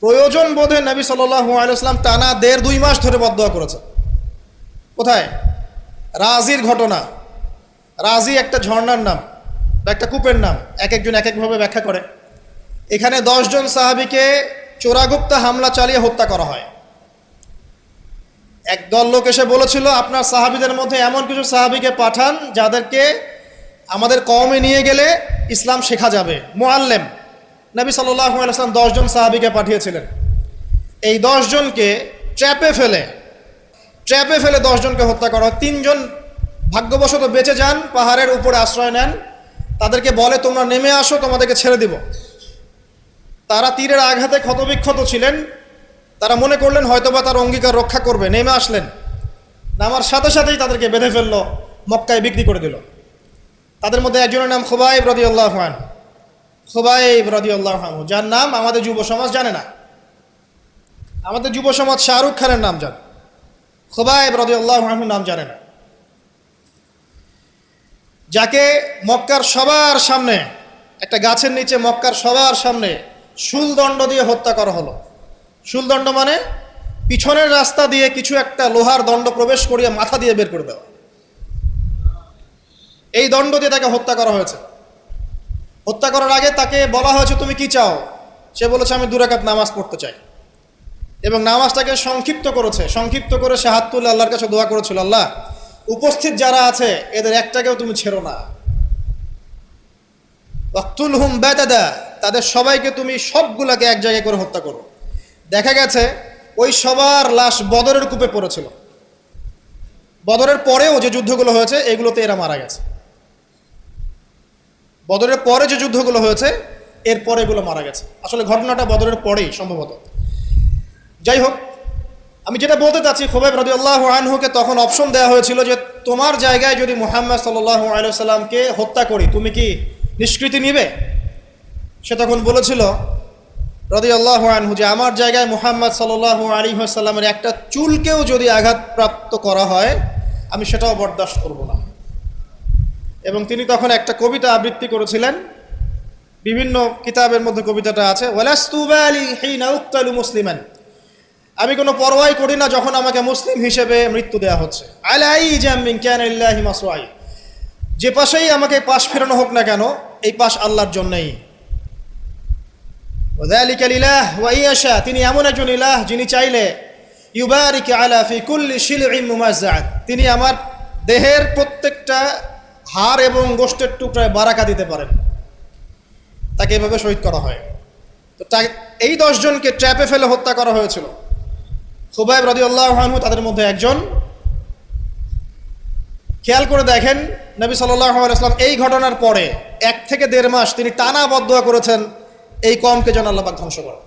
প্রয়োজন বোধে নবী সাল্লাল্লাহু আলাইহি ওয়াসাল্লাম টানা দেড় দুই মাস ধরে বদয়া করেছে কোথায়? রাজির ঘটনা। রাজি একটা ঝর্ণার নাম বা একটা কূপের নাম, এক একজন এক একভাবে ব্যাখ্যা করে। এখানে দশজন সাহাবিকে চোরাগুপ্তা হামলা চালিয়ে হত্যা করা হয়। এক দল লোক এসে বলেছিল, আপনার সাহাবিদের মধ্যে এমন কিছু সাহাবিকে পাঠান যাদেরকে আমাদের কমে নিয়ে গেলে ইসলাম শেখা যাবে। মোয়াল্লেম নবী সাল্লাহ দশজন সাহাবিকে পাঠিয়েছিলেন। এই দশজনকে ট্র্যাপে ফেলে ট্র্যাপে ফেলে দশজনকে হত্যা করা। তিনজন ভাগ্যবশত বেঁচে যান, পাহাড়ের উপরে আশ্রয় নেন। তাদেরকে বলে, তোমরা নেমে আসো, তোমাদেরকে ছেড়ে দিব। তারা তীরের আঘাতে ক্ষতবিক্ষত ছিলেন। তারা মনে করলেন, হয়তোবা তার অঙ্গীকার রক্ষা করবে। নেমে আসলেন। নামার সাথে সাথেই তাদেরকে বেঁধে ফেলল, মক্কায় বিক্রি করে দিল। তাদের মধ্যে একজনের নাম খোবাইব রদি আল্লাহ খান খোবাইব রদি আল্লাহ যার নাম আমাদের যুব সমাজ জানে না। আমাদের যুব সমাজ শাহরুখ খানের নাম জানে। খোবাইব রদি আল্লাহ নাম জানে না। যাকে মক্কার সবার সামনে, একটা গাছের নিচে মক্কার সবার সামনে শুলদণ্ড দিয়ে হত্যা করা হলো। শুলদণ্ড মানে পিছনের রাস্তা দিয়ে কিছু একটা লোহার দণ্ড প্রবেশ করিয়ে মাথা দিয়ে বের করে দেওয়া। এই দণ্ড দিয়ে তাকে হত্যা করা হয়েছে। হত্যা করার আগে তাকে বলা হয়েছে, তুমি কি চাও? সে বলেছে, আমি দুরাকাত নামাজ পড়তে চাই। এবং নামাজটাকে সংক্ষিপ্ত করেছে। সংক্ষিপ্ত করে সে হাত তুলে আল্লাহর কাছে দোয়া করেছিল, আল্লাহ, উপস্থিত যারা আছে, এদের একটাকেও তুমি ছেড়ো না। ওয়াক্তুল হুম বেদাদা তাদের সবাইকে তুমি সবগুলাকে এক জায়গায় করে হত্যা করো। দেখা গেছে, ওই সবার লাশ বদরের কূপে পড়েছিল। বদরের পরেও যে যুদ্ধগুলো হয়েছে, এগুলোতে এরা মারা গেছে। বদরের পরে যে যুদ্ধগুলো হয়েছে, এর পরে এগুলো মারা গেছে। আসলে ঘটনাটা বদরের পরেই সম্ভবত। যাই হোক, আমি যেটা বলতে চাচ্ছি, খোবাইব রদি আল্লাহ আনহুকে তখন অপশন দেওয়া হয়েছিল যে, তোমার জায়গায় যদি মুহাম্মদ সাল্লাহ আলাইসাল্লামকে হত্যা করি, তুমি কি নিষ্কৃতি নিবে? সে তখন বলেছিল রদি আল্লাহ আনহু, যে আমার জায়গায় মুহাম্মদ সাল্লাহ আলী সাল্লামের একটা চুলকেও যদি আঘাতপ্রাপ্ত করা হয়, আমি সেটাও বরদাস্ত করব না। এবং তিনি তখন একটা কবিতা আবৃত্তি করেছিলেন। বিভিন্ন কিতাবের মধ্যে কবিতাটা আছে ওয়ালাস্তুবা আলী হিনা উক্তালু মুসলিমান। আমি কোনো পরোয়াই করি না যখন আমাকে মুসলিম হিসেবে মৃত্যু দেওয়া হচ্ছে। ক্যান যে পাশেই আমাকে পাশ ফেরানো হোক না কেন, এই পাশ আল্লাহর জন্যই। তিনি এমন একজন ইলাহ যিনি চাইলে, ইউবারিক আলা কুল্লি শিলইন তিনি আমার দেহের প্রত্যেকটা হাড় এবং গোষ্ঠের টুকরায় বারাকা দিতে পারেন। তাকে এভাবে শহীদ করা হয়। তো এই দশজনকে ট্র্যাপে ফেলে হত্যা করা হয়েছিল। খুবাইব রদি আল্লাহ তাদের মধ্যে একজন। খেয়াল করে দেখেন, নবী আলাইসলাম এই ঘটনার পরে এক থেকে দেড় মাস তিনি টানা বদয়া করেছেন, এই কমকে যেন আল্লাপাক ধ্বংস করে